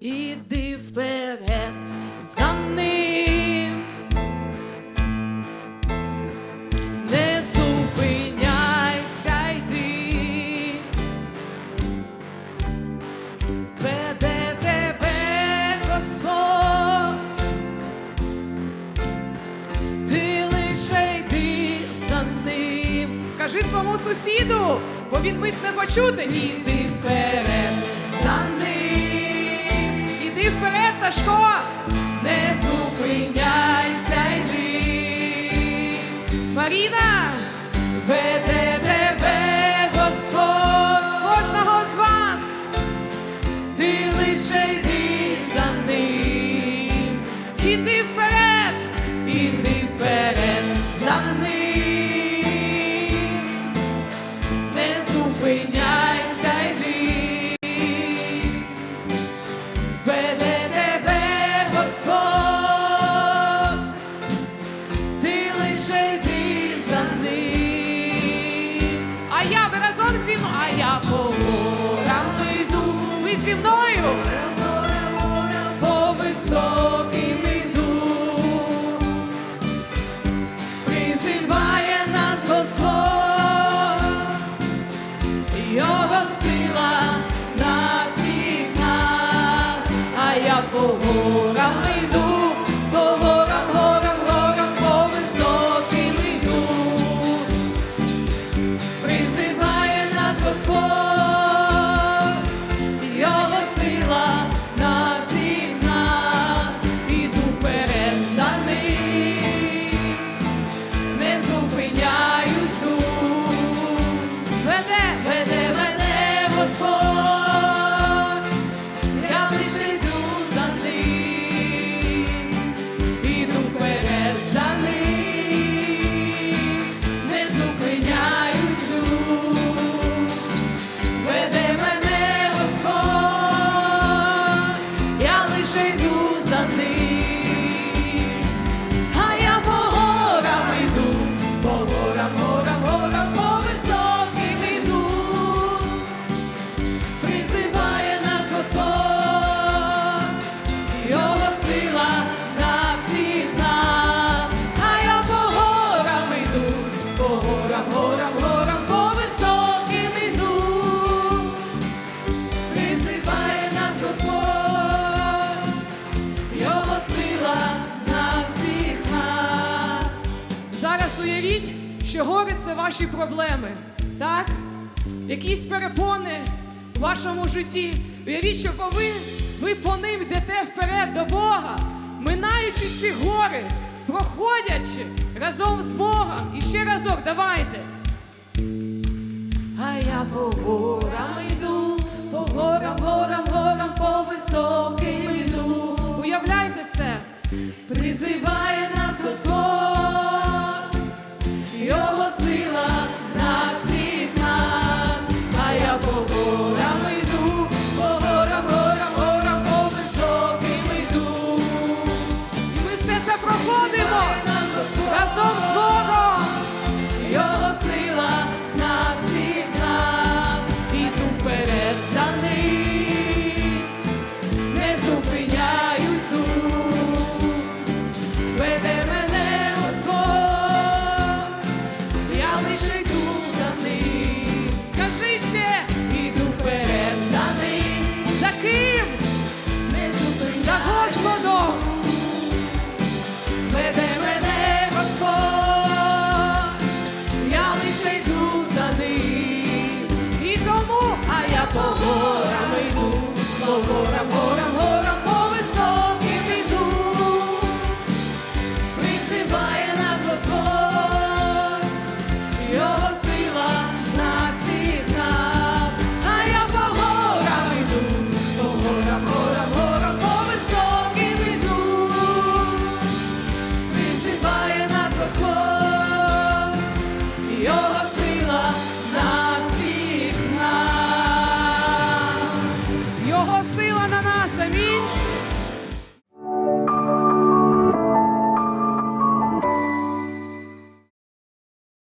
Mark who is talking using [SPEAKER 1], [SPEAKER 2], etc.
[SPEAKER 1] іди вперед за ним. Не зупиняйся, йди. Веде тебе Господь. Ти лише йди за ним. Скажи своєму сусіду, бо він мить не почути, іди вперед. essas coisas. а я по горам йду, і зі мною. що горе це ваші проблеми, так? Якісь перепони в вашому житті. Уявіть, що ви, ви по ним йдете вперед до Бога, минаючи ці гори, проходячи разом з Богом. І ще разок давайте. А я по горам йду, по горам, горам, горам, по високим йду. Уявляйте це, призиває. нас. Його сила на нас. Амінь.